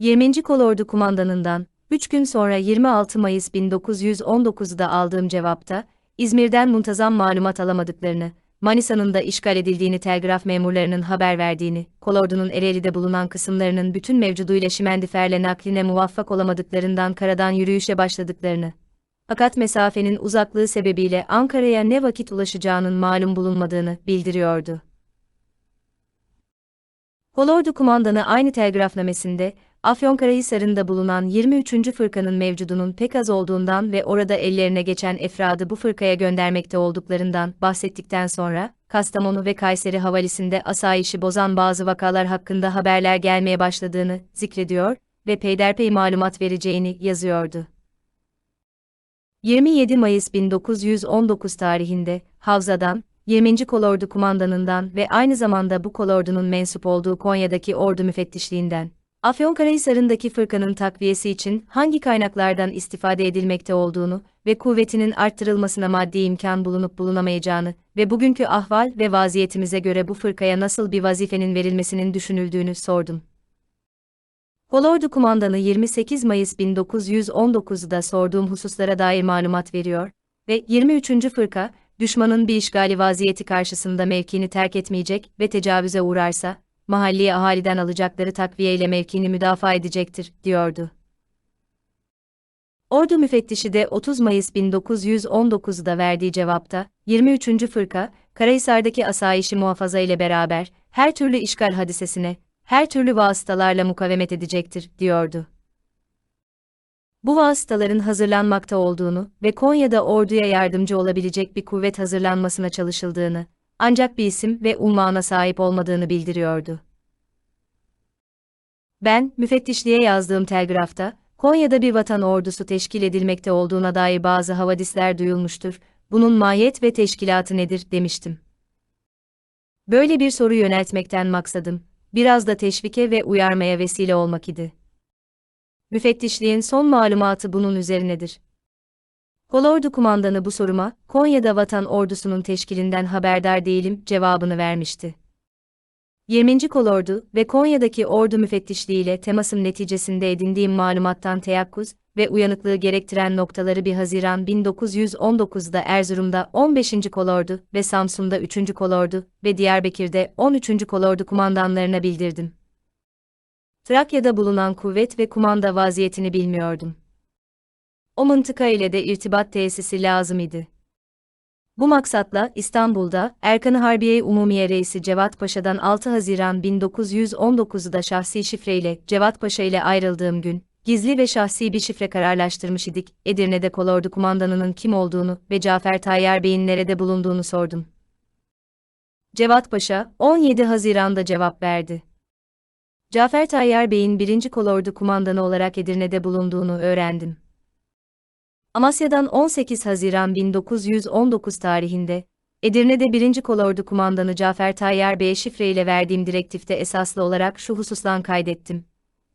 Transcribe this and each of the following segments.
20. Kolordu Kumandanından, 3 gün sonra 26 Mayıs 1919'da aldığım cevapta, İzmir'den muntazam malumat alamadıklarını, Manisa'nın da işgal edildiğini telgraf memurlarının haber verdiğini, kolordunun Ereğli'de bulunan kısımlarının bütün mevcuduyla şimendiferle nakline muvaffak olamadıklarından karadan yürüyüşe başladıklarını, fakat mesafenin uzaklığı sebebiyle Ankara'ya ne vakit ulaşacağının malum bulunmadığını bildiriyordu. Kolordu kumandanı aynı telgrafnamesinde, Afyonkarahisar'ında bulunan 23. fırkanın mevcudunun pek az olduğundan ve orada ellerine geçen efradı bu fırkaya göndermekte olduklarından bahsettikten sonra, Kastamonu ve Kayseri havalisinde asayişi bozan bazı vakalar hakkında haberler gelmeye başladığını zikrediyor ve peyderpey malumat vereceğini yazıyordu. 27 Mayıs 1919 tarihinde, Havza'dan, 20. Kolordu Kumandanından ve aynı zamanda bu kolordunun mensup olduğu Konya'daki ordu müfettişliğinden, Afyonkarahisar'ındaki fırkanın takviyesi için hangi kaynaklardan istifade edilmekte olduğunu ve kuvvetinin arttırılmasına maddi imkan bulunup bulunamayacağını ve bugünkü ahval ve vaziyetimize göre bu fırkaya nasıl bir vazifenin verilmesinin düşünüldüğünü sordum. Kolordu kumandanı 28 Mayıs 1919'da sorduğum hususlara dair malumat veriyor ve 23. fırka, düşmanın bir işgali vaziyeti karşısında mevkini terk etmeyecek ve tecavüze uğrarsa, mahalli ahaliden alacakları takviye ile mevkini müdafaa edecektir, diyordu. Ordu müfettişi de 30 Mayıs 1919'da verdiği cevapta, 23. Fırka, Karahisar'daki asayişi muhafaza ile beraber, her türlü işgal hadisesine, her türlü vasıtalarla mukavemet edecektir, diyordu. Bu vasıtaların hazırlanmakta olduğunu ve Konya'da orduya yardımcı olabilecek bir kuvvet hazırlanmasına çalışıldığını, ancak bir isim ve unvana sahip olmadığını bildiriyordu. Ben, müfettişliğe yazdığım telgrafta, Konya'da bir vatan ordusu teşkil edilmekte olduğuna dair bazı havadisler duyulmuştur, bunun mahiyet ve teşkilatı nedir, demiştim. Böyle bir soru yöneltmekten maksadım, biraz da teşvike ve uyarmaya vesile olmak idi. Müfettişliğin son malumatı bunun üzerinedir. Kolordu kumandanı bu soruma, Konya'da vatan ordusunun teşkilinden haberdar değilim cevabını vermişti. 20. Kolordu ve Konya'daki ordu müfettişliği ile temasım neticesinde edindiğim malumattan teyakkuz ve uyanıklığı gerektiren noktaları 1 Haziran 1919'da Erzurum'da 15. Kolordu ve Samsun'da 3. Kolordu ve Diyarbakır'da 13. Kolordu kumandanlarına bildirdim. Trakya'da bulunan kuvvet ve kumanda vaziyetini bilmiyordum. O mıntıka ile de irtibat tesisi lazım idi. Bu maksatla İstanbul'da Erkan-ı Harbiye Umumiye Reisi Cevat Paşa'dan 6 Haziran 1919'da şahsi şifreyle Cevat Paşa ile ayrıldığım gün, gizli ve şahsi bir şifre kararlaştırmış idik. Edirne'de kolordu kumandanının kim olduğunu ve Cafer Tayyar Bey'in nerede bulunduğunu sordum. Cevat Paşa, 17 Haziran'da cevap verdi. Cafer Tayyar Bey'in 1. Kolordu kumandanı olarak Edirne'de bulunduğunu öğrendim. Amasya'dan 18 Haziran 1919 tarihinde, Edirne'de 1. Kolordu Kumandanı Cafer Tayyar Bey'e şifreyle verdiğim direktifte esaslı olarak şu husustan kaydettim.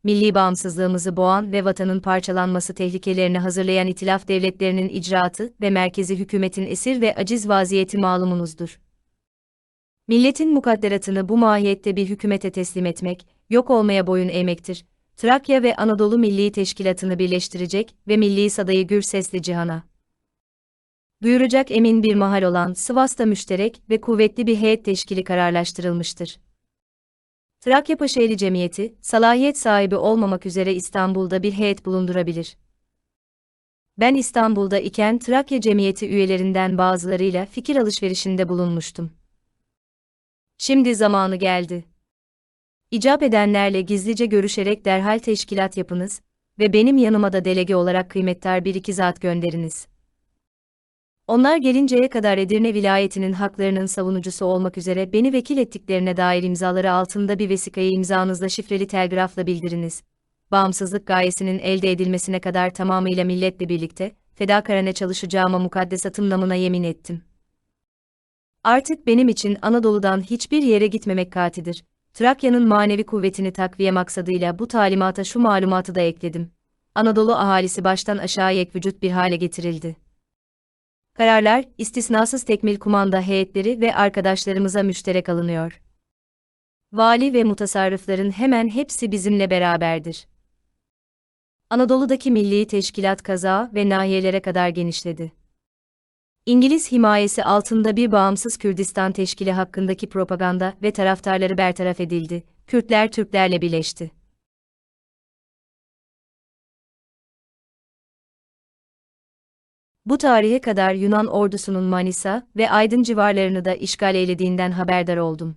Milli bağımsızlığımızı boğan ve vatanın parçalanması tehlikelerini hazırlayan itilaf devletlerinin icraatı ve merkezi hükümetin esir ve aciz vaziyeti malumunuzdur. Milletin mukadderatını bu mahiyette bir hükümete teslim etmek, yok olmaya boyun eğmektir Trakya ve Anadolu Milli Teşkilatı'nı birleştirecek ve milli sadayı gür sesli cihana duyuracak emin bir mahal olan Sivas'ta müşterek ve kuvvetli bir heyet teşkili kararlaştırılmıştır. Trakya Paşaeli Cemiyeti, salahiyet sahibi olmamak üzere İstanbul'da bir heyet bulundurabilir. Ben İstanbul'da iken Trakya Cemiyeti üyelerinden bazılarıyla fikir alışverişinde bulunmuştum. Şimdi zamanı geldi. İcap edenlerle gizlice görüşerek derhal teşkilat yapınız ve benim yanıma da delege olarak kıymettar bir iki zat gönderiniz. Onlar gelinceye kadar Edirne vilayetinin haklarının savunucusu olmak üzere beni vekil ettiklerine dair imzaları altında bir vesikayı imzanızla şifreli telgrafla bildiriniz. Bağımsızlık gayesinin elde edilmesine kadar tamamıyla milletle birlikte, fedakarane çalışacağıma mukaddesatım namına yemin ettim. Artık benim için Anadolu'dan hiçbir yere gitmemek katidir. Trakya'nın manevi kuvvetini takviye maksadıyla bu talimata şu malumatı da ekledim. Anadolu ahalisi baştan aşağı yek vücut bir hale getirildi. Kararlar, istisnasız tekmil kumanda heyetleri ve arkadaşlarımıza müşterek alınıyor. Vali ve mutasarrıfların hemen hepsi bizimle beraberdir. Anadolu'daki milli teşkilat kaza ve nahiyelere kadar genişledi. İngiliz himayesi altında bir bağımsız Kürdistan teşkili hakkındaki propaganda ve taraftarları bertaraf edildi. Kürtler Türklerle birleşti. Bu tarihe kadar Yunan ordusunun Manisa ve Aydın civarlarını da işgal eylediğinden haberdar oldum.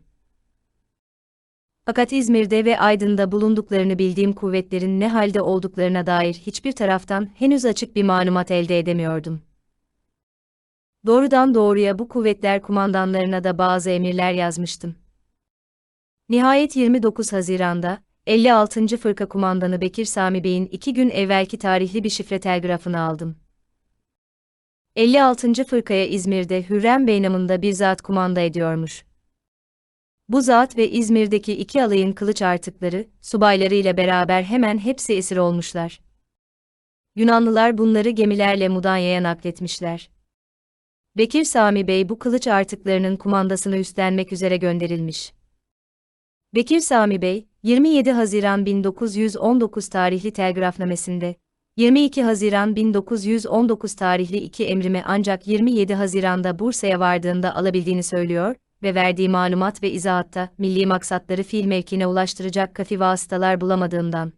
Fakat İzmir'de ve Aydın'da bulunduklarını bildiğim kuvvetlerin ne halde olduklarına dair hiçbir taraftan henüz açık bir malumat elde edemiyordum. Doğrudan doğruya bu kuvvetler kumandanlarına da bazı emirler yazmıştım. Nihayet 29 Haziran'da, 56. Fırka Kumandanı Bekir Sami Bey'in iki gün evvelki tarihli bir şifre telgrafını aldım. 56. Fırkaya İzmir'de Hürrem Bey namında bir zat kumanda ediyormuş. Bu zat ve İzmir'deki iki alayın kılıç artıkları, subayları ile beraber hemen hepsi esir olmuşlar. Yunanlılar bunları gemilerle Mudanya'ya nakletmişler. Bekir Sami Bey bu kılıç artıklarının kumandasını üstlenmek üzere gönderilmiş. Bekir Sami Bey, 27 Haziran 1919 tarihli telgrafnamesinde, 22 Haziran 1919 tarihli iki emrimi ancak 27 Haziran'da Bursa'ya vardığında alabildiğini söylüyor ve verdiği malumat ve izahatta milli maksatları fiil mevkine ulaştıracak kafi vasıtalar bulamadığımdan,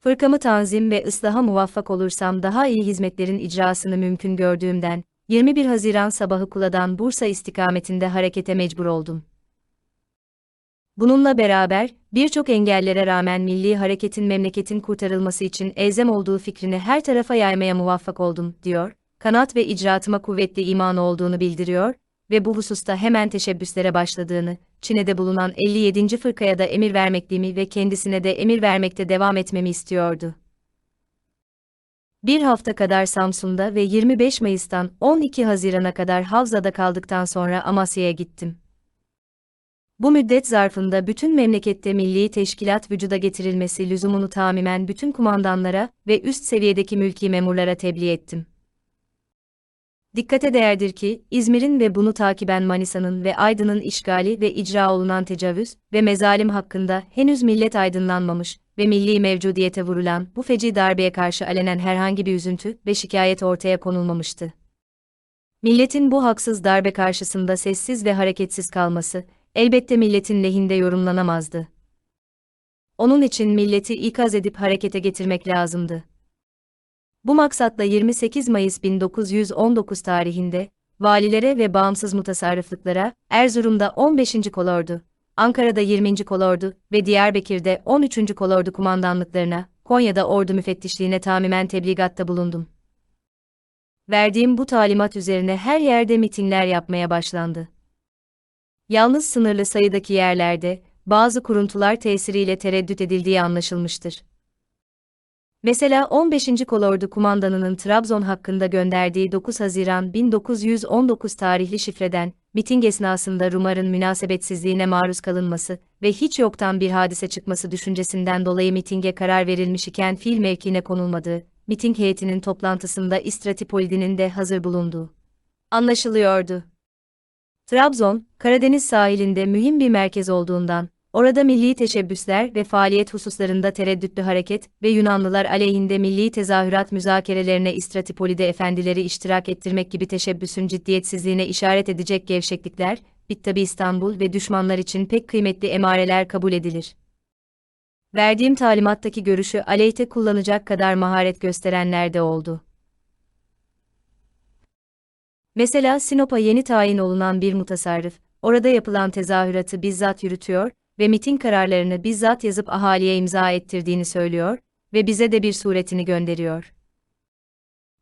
fırkamı tanzim ve ıslaha muvaffak olursam daha iyi hizmetlerin icrasını mümkün gördüğümden, 21 Haziran sabahı Kula'dan Bursa istikametinde harekete mecbur oldum. Bununla beraber, birçok engellere rağmen milli hareketin memleketin kurtarılması için elzem olduğu fikrini her tarafa yaymaya muvaffak oldum, diyor, kanat ve icraatıma kuvvetli iman olduğunu bildiriyor ve bu hususta hemen teşebbüslere başladığını, Çin'de bulunan 57. fırkaya da emir vermekliğimi ve kendisine de emir vermekte devam etmemi istiyordu. Bir hafta kadar Samsun'da ve 25 Mayıs'tan 12 Haziran'a kadar Havza'da kaldıktan sonra Amasya'ya gittim. Bu müddet zarfında bütün memlekette milli teşkilat vücuda getirilmesi lüzumunu tamimen bütün kumandanlara ve üst seviyedeki mülki memurlara tebliğ ettim. Dikkate değerdir ki, İzmir'in ve bunu takiben Manisa'nın ve Aydın'ın işgali ve icra olunan tecavüz ve mezalim hakkında henüz millet aydınlanmamış ve milli mevcudiyete vurulan bu feci darbeye karşı alenen herhangi bir üzüntü ve şikayet ortaya konulmamıştı. Milletin bu haksız darbe karşısında sessiz ve hareketsiz kalması, elbette milletin lehinde yorumlanamazdı. Onun için milleti ikaz edip harekete getirmek lazımdı. Bu maksatla 28 Mayıs 1919 tarihinde, valilere ve bağımsız mutasarrıflıklara, Erzurum'da 15. kolordu, Ankara'da 20. kolordu ve Diyarbakır'da 13. kolordu kumandanlıklarına, Konya'da ordu müfettişliğine tamimen tebligatta bulundum. Verdiğim bu talimat üzerine her yerde mitingler yapmaya başlandı. Yalnız sınırlı sayıdaki yerlerde, bazı kuruntular tesiriyle tereddüt edildiği anlaşılmıştır. Mesela 15. Kolordu Kumandanı'nın Trabzon hakkında gönderdiği 9 Haziran 1919 tarihli şifreden, miting esnasında Rumar'ın münasebetsizliğine maruz kalınması ve hiç yoktan bir hadise çıkması düşüncesinden dolayı mitinge karar verilmiş iken fiil mevkine konulmadığı, miting heyetinin toplantısında İstratipolidi'nin de hazır bulunduğu anlaşılıyordu. Trabzon, Karadeniz sahilinde mühim bir merkez olduğundan, Orada milli teşebbüsler ve faaliyet hususlarında tereddütlü hareket ve Yunanlılar aleyhinde milli tezahürat müzakerelerine İstratipoli'de efendileri iştirak ettirmek gibi teşebbüsün ciddiyetsizliğine işaret edecek gevşeklikler, Bittabi İstanbul ve düşmanlar için pek kıymetli emareler kabul edilir. Verdiğim talimattaki görüşü aleyhte kullanacak kadar maharet gösterenler de oldu. Mesela Sinop'a yeni tayin olunan bir mutasarrıf, orada yapılan tezahüratı bizzat yürütüyor ve miting kararlarını bizzat yazıp ahaliye imza ettirdiğini söylüyor ve bize de bir suretini gönderiyor.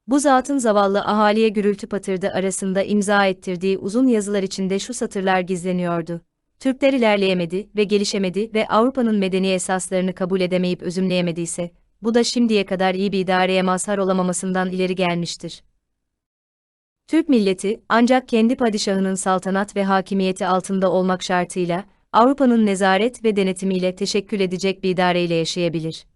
Bu zatın zavallı ahaliye gürültü patırdı arasında imza ettirdiği uzun yazılar içinde şu satırlar gizleniyordu. Türkler ilerleyemedi ve gelişemedi ve Avrupa'nın medeni esaslarını kabul edemeyip özümleyemediyse, bu da şimdiye kadar iyi bir idareye mazhar olamamasından ileri gelmiştir. Türk milleti, ancak kendi padişahının saltanat ve hakimiyeti altında olmak şartıyla, Avrupa'nın nezaret ve denetimiyle teşekkül edecek bir idareyle yaşayabilir.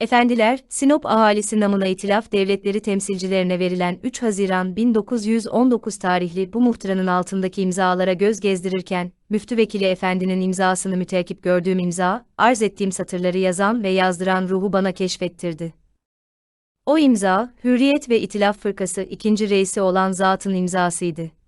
Efendiler, Sinop ahalisi namına itilaf devletleri temsilcilerine verilen 3 Haziran 1919 tarihli bu muhtıranın altındaki imzalara göz gezdirirken, müftü vekili efendinin imzasını müteakip gördüğüm imza, arz ettiğim satırları yazan ve yazdıran ruhu bana keşfettirdi. O imza, Hürriyet ve İtilaf Fırkası ikinci reisi olan zatın imzasıydı.